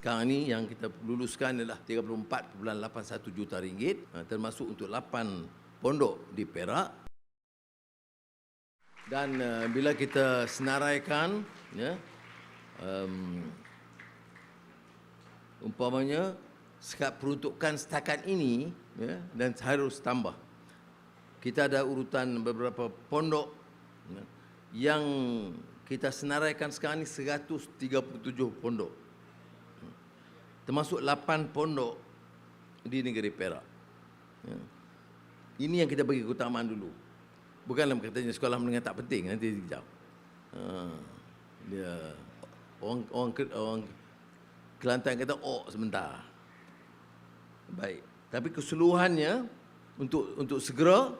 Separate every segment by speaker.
Speaker 1: Sekarang ni yang kita luluskan adalah 34.81 juta ringgit uh, termasuk untuk 8 pondok di Perak. Dan uh, bila kita senaraikan ya um, umpamanya sekat peruntukan setakat ini ya, dan harus tambah. Kita ada urutan beberapa pondok ya, yang kita senaraikan sekarang ini 137 pondok. Termasuk 8 pondok di negeri Perak. Ya. Ini yang kita bagi keutamaan dulu. Bukanlah katanya sekolah menengah tak penting nanti sekejap. Ha, dia orang orang orang Kelantan kata oh sebentar. Baik. Tapi keseluruhannya untuk untuk segera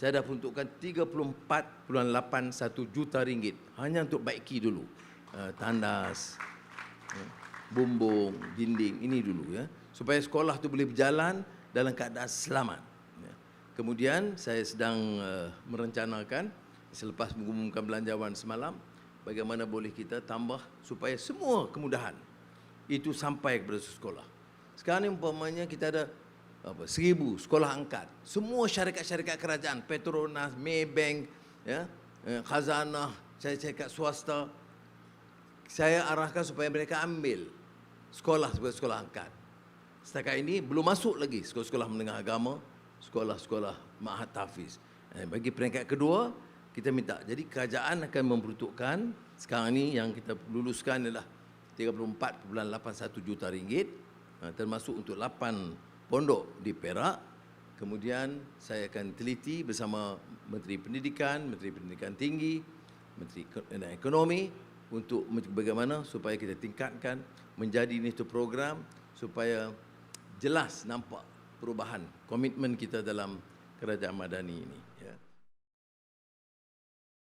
Speaker 1: saya dah peruntukkan 34.81 juta ringgit hanya untuk baiki dulu. Uh, tandas, uh, bumbung, dinding ini dulu ya. Supaya sekolah tu boleh berjalan dalam keadaan selamat. Ya. Kemudian saya sedang uh, merencanakan selepas mengumumkan belanjawan semalam bagaimana boleh kita tambah supaya semua kemudahan itu sampai kepada sekolah. Sekarang ni umpamanya kita ada apa, seribu sekolah angkat. Semua syarikat-syarikat kerajaan, Petronas, Maybank, ya, eh, Khazanah, syarikat swasta, saya arahkan supaya mereka ambil sekolah sebagai sekolah angkat. Setakat ini belum masuk lagi sekolah-sekolah menengah agama, sekolah-sekolah Mahat Tafiz. Eh, bagi peringkat kedua, kita minta. Jadi kerajaan akan memperuntukkan sekarang ini yang kita luluskan adalah 34.81 juta ringgit Ha, termasuk untuk 8 pondok di Perak. Kemudian saya akan teliti bersama Menteri Pendidikan, Menteri Pendidikan Tinggi, Menteri Ekonomi untuk bagaimana supaya kita tingkatkan menjadi ini tu program supaya jelas nampak perubahan komitmen kita dalam kerajaan madani ini ya.